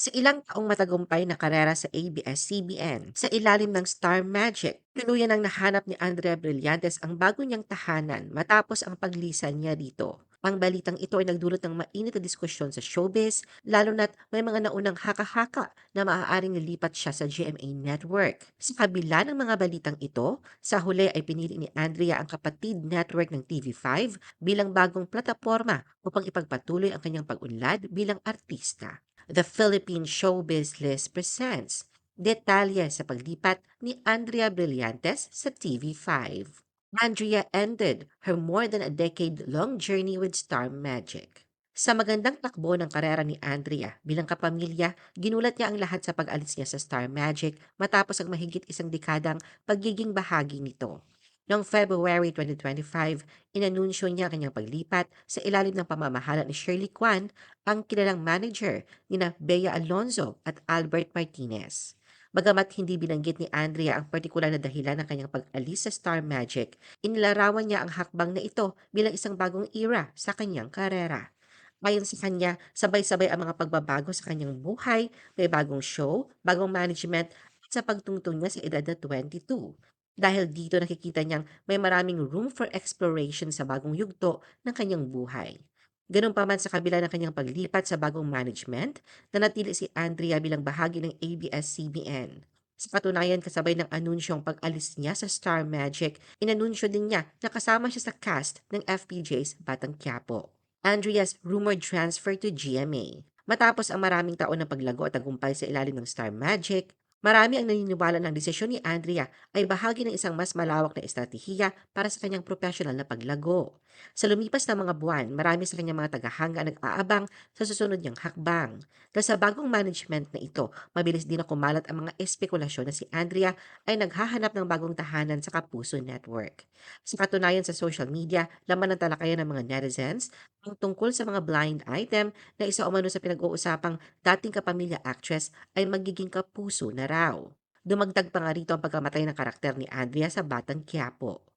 Sa ilang taong matagumpay na karera sa ABS-CBN, sa ilalim ng Star Magic, tuluyan ang nahanap ni Andrea Brillantes ang bago niyang tahanan matapos ang paglisan niya dito. Ang balitang ito ay nagdulot ng mainit na diskusyon sa showbiz, lalo na't may mga naunang haka-haka na maaaring nilipat siya sa GMA Network. Sa kabila ng mga balitang ito, sa huli ay pinili ni Andrea ang kapatid network ng TV5 bilang bagong plataforma upang ipagpatuloy ang kanyang pag-unlad bilang artista. The Philippine Showbiz List presents detalye sa paglipat ni Andrea Brillantes sa TV5. Andrea ended her more than a decade-long journey with Star Magic. Sa magandang takbo ng karera ni Andrea bilang kapamilya, ginulat niya ang lahat sa pag-alis niya sa Star Magic matapos ang mahigit isang dekadang pagiging bahagi nito. Noong February 2025, inanunsyo niya ang kanyang paglipat sa ilalim ng pamamahala ni Shirley Kwan, ang kilalang manager ni na Bea Alonzo at Albert Martinez. Bagamat hindi binanggit ni Andrea ang partikular na dahilan ng kanyang pag-alis sa Star Magic, inilarawan niya ang hakbang na ito bilang isang bagong era sa kanyang karera. Ayon sa kanya, sabay-sabay ang mga pagbabago sa kanyang buhay, may bagong show, bagong management, sa pagtungtong niya sa edad na 22. Dahil dito nakikita niyang may maraming room for exploration sa bagong yugto ng kanyang buhay. Ganun pa man sa kabila ng kanyang paglipat sa bagong management, nanatili si Andrea bilang bahagi ng ABS-CBN. Sa katunayan, kasabay ng anunsyong pag-alis niya sa Star Magic, inanunsyo din niya na kasama siya sa cast ng FPJ's Batang Quiapo. Andrea's rumored transfer to GMA. Matapos ang maraming taon ng paglago at tagumpay sa ilalim ng Star Magic, Marami ang naniniwala ng desisyon ni Andrea ay bahagi ng isang mas malawak na estratehiya para sa kanyang profesional na paglago. Sa lumipas na mga buwan, marami sa kanyang mga tagahanga nag-aabang sa susunod niyang hakbang. Dahil sa bagong management na ito, mabilis din na kumalat ang mga espekulasyon na si Andrea ay naghahanap ng bagong tahanan sa Kapuso Network. Sa katunayan sa social media, laman ng talakayan ng mga netizens ang tungkol sa mga blind item na isa umano sa pinag-uusapang dating kapamilya actress ay magiging kapuso na raw. Dumagdag pa nga rito ang pagkamatay ng karakter ni Andrea sa Batang Quiapo.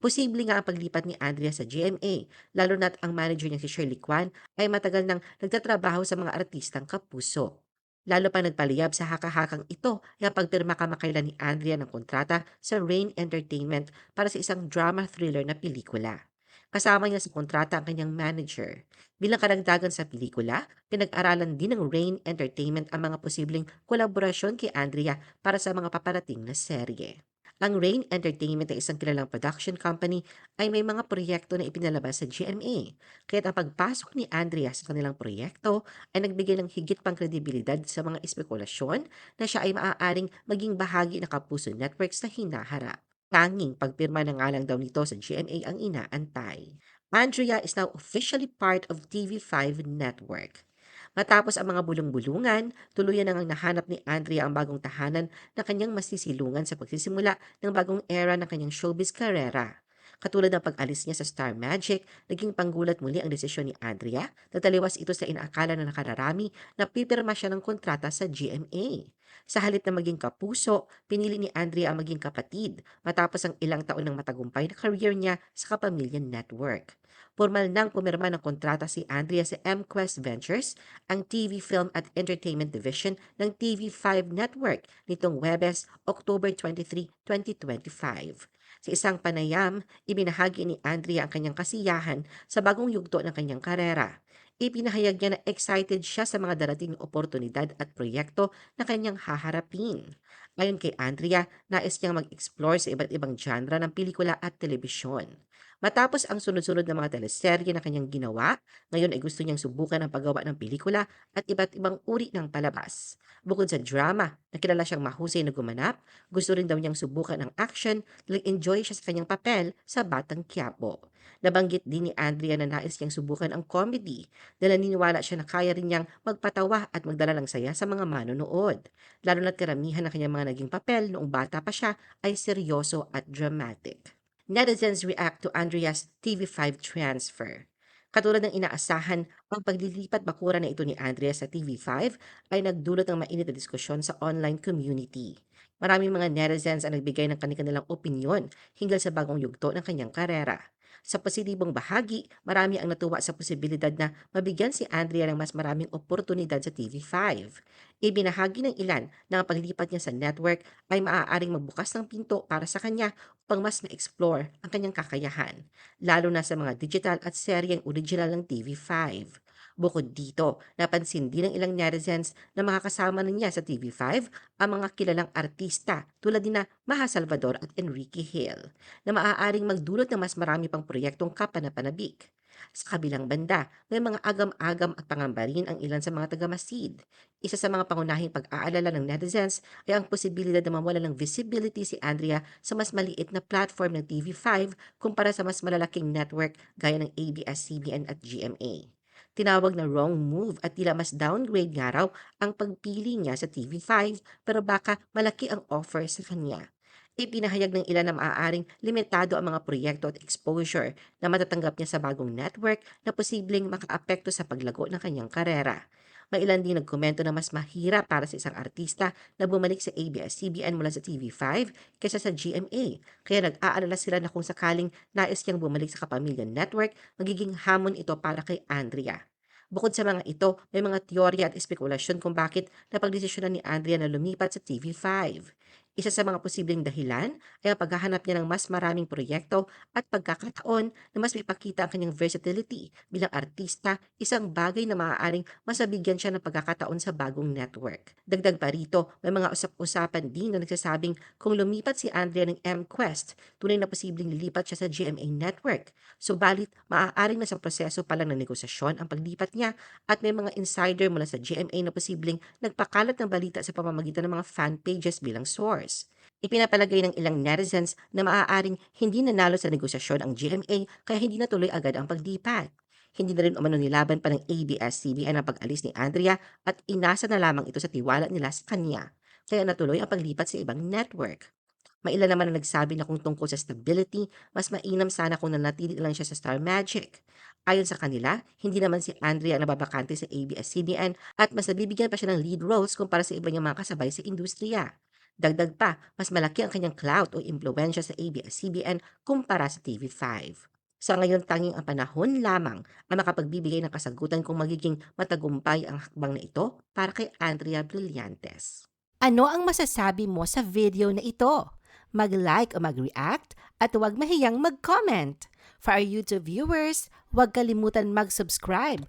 Posible nga ang paglipat ni Andrea sa GMA, lalo na't ang manager niya si Shirley Kwan ay matagal nang nagtatrabaho sa mga artistang kapuso. Lalo pa nagpaliyab sa haka-hakang ito ang pagpirma kamakailan ni Andrea ng kontrata sa Rain Entertainment para sa isang drama thriller na pelikula. Kasama niya sa kontrata ang kanyang manager. Bilang karagdagan sa pelikula, pinag-aralan din ng Rain Entertainment ang mga posibleng kolaborasyon kay Andrea para sa mga paparating na serye. Ang Rain Entertainment ay isang kilalang production company ay may mga proyekto na ipinalabas sa GMA. Kaya ang pagpasok ni Andrea sa kanilang proyekto ay nagbigay ng higit pang kredibilidad sa mga espekulasyon na siya ay maaaring maging bahagi ng Kapuso Networks na hinaharap. Tanging pagpirma ng ngalan daw nito sa GMA ang inaantay. Andrea is now officially part of TV5 Network. Matapos ang mga bulong-bulungan, tuluyan nang nahanap ni Andrea ang bagong tahanan na kanyang masisilungan sa pagsisimula ng bagong era ng kanyang showbiz karera. Katulad ng pag-alis niya sa Star Magic, naging panggulat muli ang desisyon ni Andrea na taliwas ito sa inaakala na nakararami na pipirma siya ng kontrata sa GMA. Sa halip na maging kapuso, pinili ni Andrea ang maging kapatid matapos ang ilang taon ng matagumpay na career niya sa Kapamilya Network. Formal nang pumirma ng kontrata si Andrea sa MQuest Ventures, ang TV Film at Entertainment Division ng TV5 Network nitong Webes, October 23, 2025. Sa isang panayam, ibinahagi ni Andrea ang kanyang kasiyahan sa bagong yugto ng kanyang karera. Ipinahayag niya na excited siya sa mga darating na oportunidad at proyekto na kanyang haharapin. Ayon kay Andrea, nais niyang mag-explore sa iba't ibang genre ng pelikula at telebisyon. Matapos ang sunod-sunod na mga teleserye na kanyang ginawa, ngayon ay gusto niyang subukan ang paggawa ng pelikula at iba't ibang uri ng palabas. Bukod sa drama, na kilala siyang mahusay na gumanap, gusto rin daw niyang subukan ang action dahil enjoy siya sa kanyang papel sa Batang Quiapo. Nabanggit din ni Andrea na nais niyang subukan ang comedy dahil naniniwala siya na kaya rin niyang magpatawa at magdala ng saya sa mga manonood. Lalo na't karamihan ng kanyang mga naging papel noong bata pa siya ay seryoso at dramatic. Netizens react to Andrea's TV5 transfer. Katulad ng inaasahan, ang paglilipat bakura na ito ni Andrea sa TV5 ay nagdulot ng mainit na diskusyon sa online community. Maraming mga netizens ang nagbigay ng kanilang opinyon hinggil sa bagong yugto ng kanyang karera. Sa positibong bahagi, marami ang natuwa sa posibilidad na mabigyan si Andrea ng mas maraming oportunidad sa TV5. Ibinahagi ng ilan na ang paglipat niya sa network ay maaaring magbukas ng pinto para sa kanya upang mas ma-explore ang kanyang kakayahan, lalo na sa mga digital at seryeng original ng TV5. Bukod dito, napansin din ng ilang netizens na makakasama na niya sa TV5 ang mga kilalang artista tulad ni na Maha Salvador at Enrique Hill na maaaring magdulot ng mas marami pang proyektong kapanapanabik. Sa kabilang banda, may mga agam-agam at pangamba rin ang ilan sa mga taga-Masid. Isa sa mga pangunahing pag-aalala ng netizens ay ang posibilidad na mawala ng visibility si Andrea sa mas maliit na platform ng TV5 kumpara sa mas malalaking network gaya ng ABS-CBN at GMA. Tinawag na wrong move at tila mas downgrade nga raw ang pagpili niya sa TV5 pero baka malaki ang offer sa kanya. Ipinahayag ng ilan na maaaring limitado ang mga proyekto at exposure na matatanggap niya sa bagong network na posibleng makaapekto sa paglago ng kanyang karera. May ilan din nagkomento na mas mahirap para sa isang artista na bumalik sa ABS-CBN mula sa TV5 kaysa sa GMA. Kaya nag-aalala sila na kung sakaling nais niyang bumalik sa Kapamilya Network, magiging hamon ito para kay Andrea. Bukod sa mga ito, may mga teorya at espekulasyon kung bakit napagdesisyonan ni Andrea na lumipat sa TV5. Isa sa mga posibleng dahilan ay ang paghahanap niya ng mas maraming proyekto at pagkakataon na mas mipakita ang kanyang versatility bilang artista, isang bagay na maaaring masabigyan siya ng pagkakataon sa bagong network. Dagdag pa rito, may mga usap-usapan din na nagsasabing kung lumipat si Andrea ng M-Quest, tunay na posibleng lilipat siya sa GMA network. Subalit, maaaring nasa proseso pa lang ng negosasyon ang paglipat niya at may mga insider mula sa GMA na posibleng nagpakalat ng balita sa pamamagitan ng mga fan pages bilang source. Ipinapalagay ng ilang netizens na maaaring hindi nanalo sa negosasyon ang GMA kaya hindi natuloy agad ang paglipat. Hindi na rin umano nilaban pa ng ABS-CBN ang pag-alis ni Andrea at inasa na lamang ito sa tiwala nila sa kanya. Kaya natuloy ang paglipat sa ibang network. May ilan naman na nagsabi na kung tungkol sa stability, mas mainam sana kung nanatili lang siya sa Star Magic. Ayon sa kanila, hindi naman si Andrea ang nababakante sa ABS-CBN at mas nabibigyan pa siya ng lead roles kumpara sa iba niyang mga kasabay sa industriya. Dagdag pa, mas malaki ang kanyang clout o impluensya sa ABS-CBN kumpara sa TV5. Sa ngayon tanging ang panahon lamang ang makapagbibigay ng kasagutan kung magiging matagumpay ang hakbang na ito para kay Andrea Brillantes. Ano ang masasabi mo sa video na ito? Mag-like o mag-react at huwag mahiyang mag-comment. For our YouTube viewers, huwag kalimutan mag-subscribe